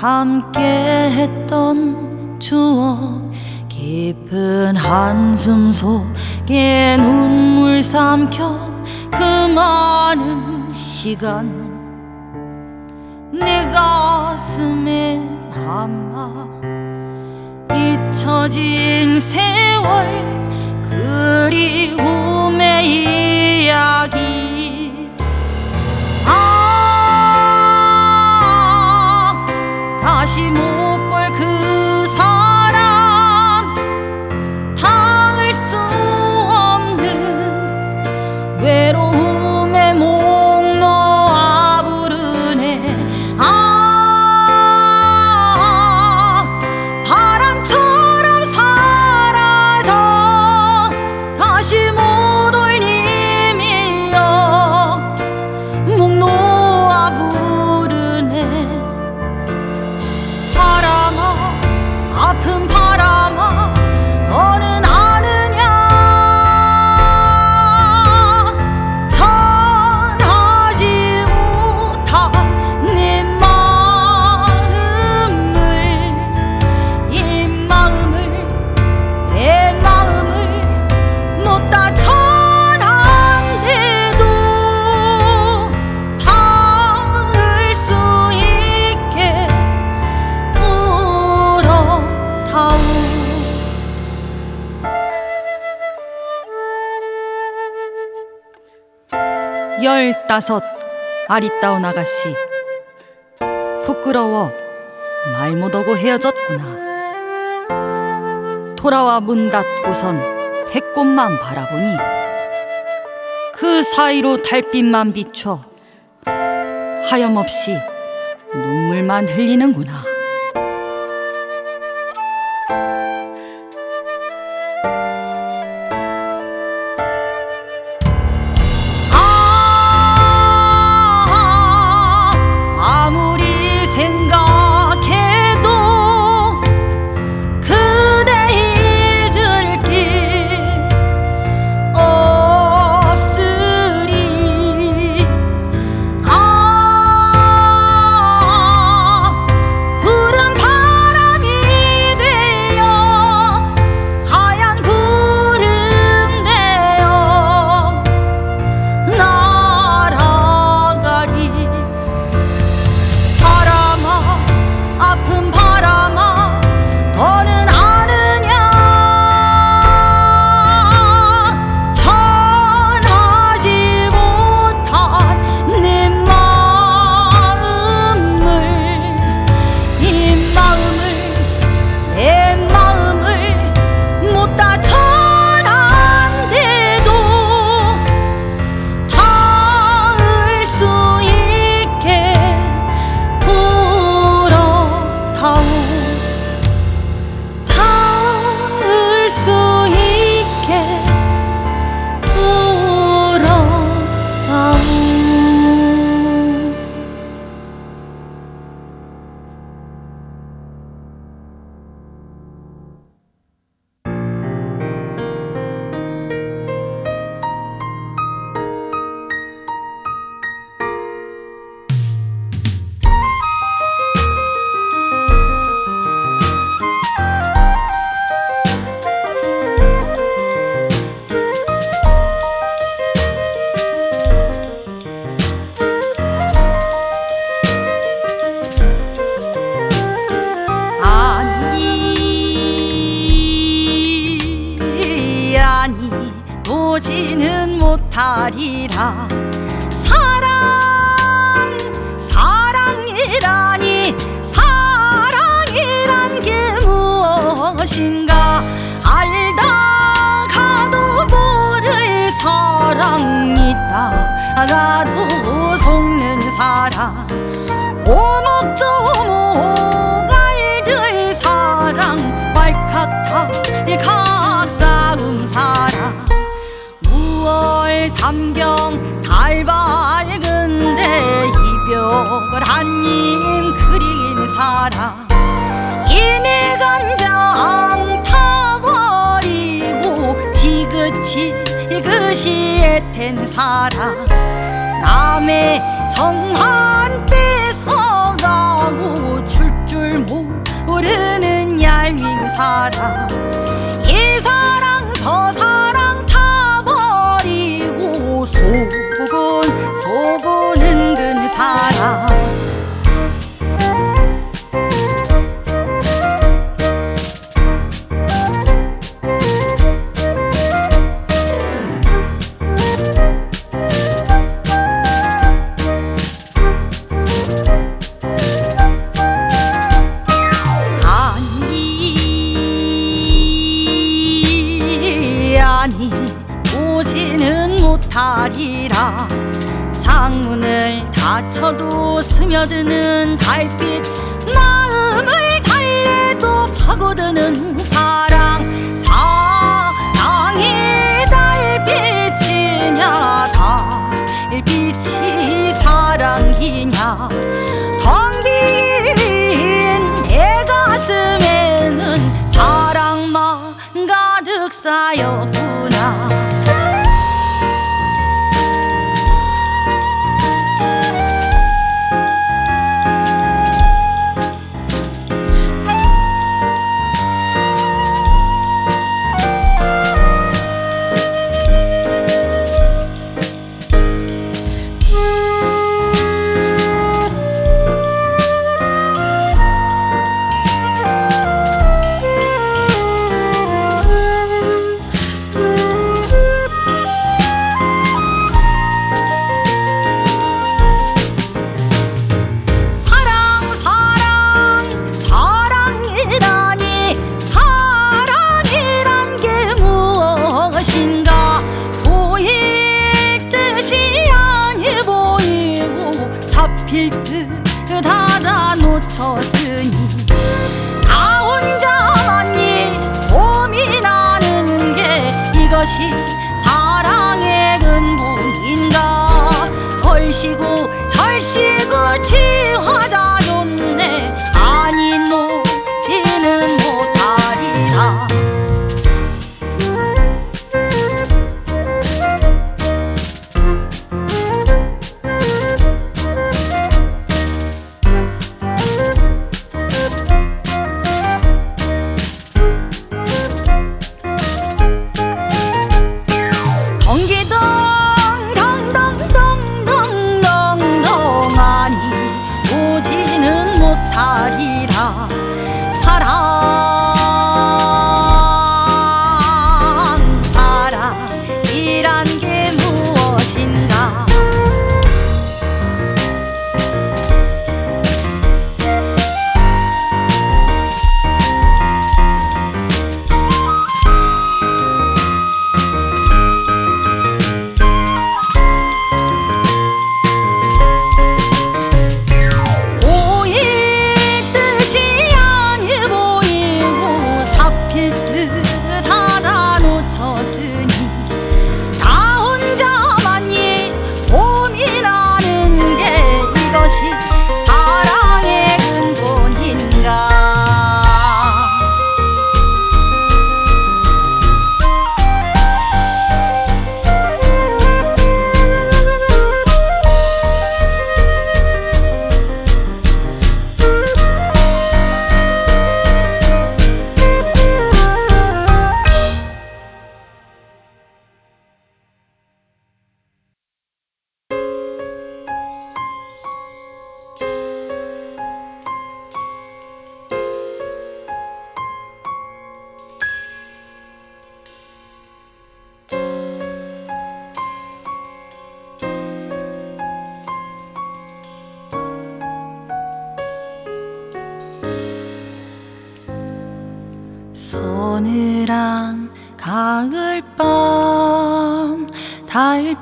함께 했던 추억 깊은 한숨 속에 눈물 삼켜 그 많은 시간. 내 가슴에 남아 잊혀진 세월 그리움의 이야기 다시 다섯 아리따운 아가씨. 부끄러워 말 못하고 헤어졌구나. 돌아와 문 닫고선 배꼽만 바라보니 그 사이로 달빛만 비춰 하염없이 눈물만 흘리는구나 못하리라. 사랑 사랑이라니 사랑이란 게 무엇인가? 알다가도 모를 사랑 있다가도 속는 사랑 오목조 한님 그린 사랑 이내 간장 타버리고 지긋지 그시에 내텐 사랑 남의 정한 뺏어가고 줄 줄 모르는 얄민 사랑 이 사랑 못하리라. 창문을 닫혀도 스며드는 달빛 마음을 달래도 파고드는 사랑. 사랑이 달빛이냐 달빛이 사랑이냐. 텅빈 내 가슴에는 사랑만 가득 쌓였구나 하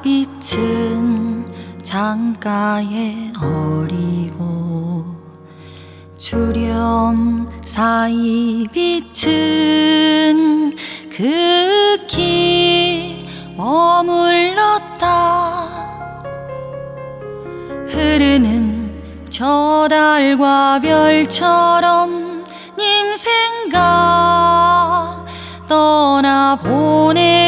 빛은 창가에 어리고 주렴 사이 빛은 극히 머물렀다. 흐르는 저 달과 별처럼 님 생각 떠나보내어도 애틋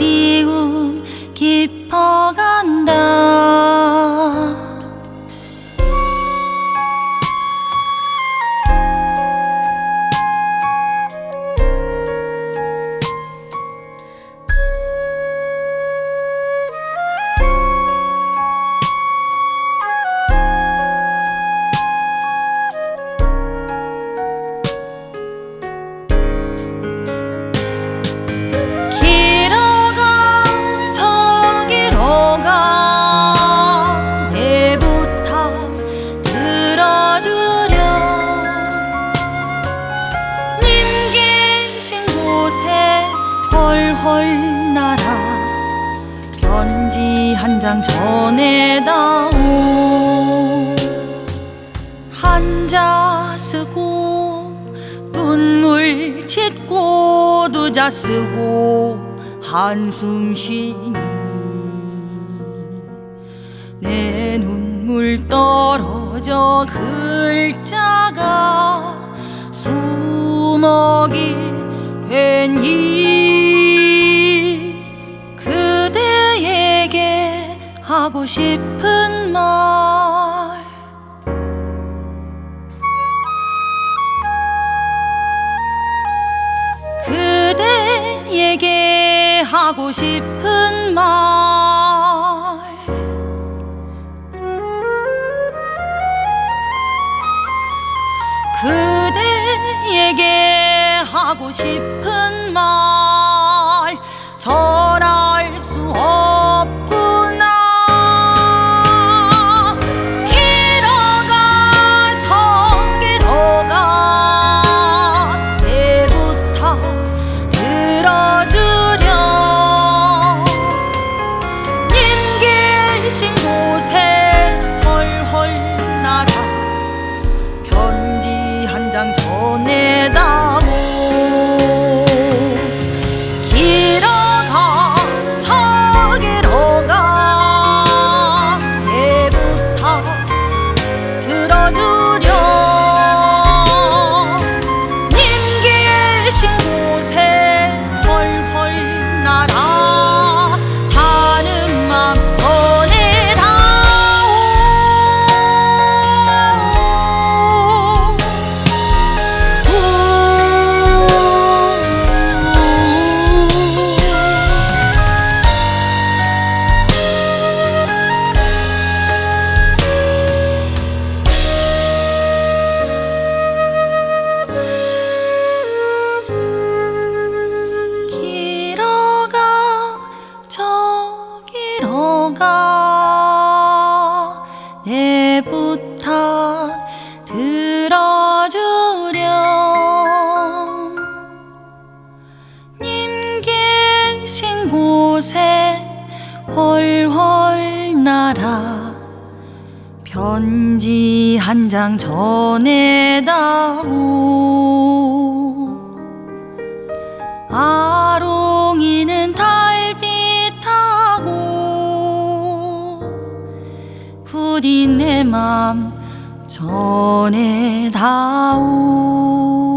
的。 한장 전에다오. 한자 쓰고 눈물 짓고 두 자 쓰고 한숨 쉬니 내 눈물 떨어져 글자가 수목이 하고 싶은 말. 그대에게 하고 싶은 말. 그대에게 하고 싶은 말. 나오 아롱이는 달빛하고 굳인 내 맘 전에 다오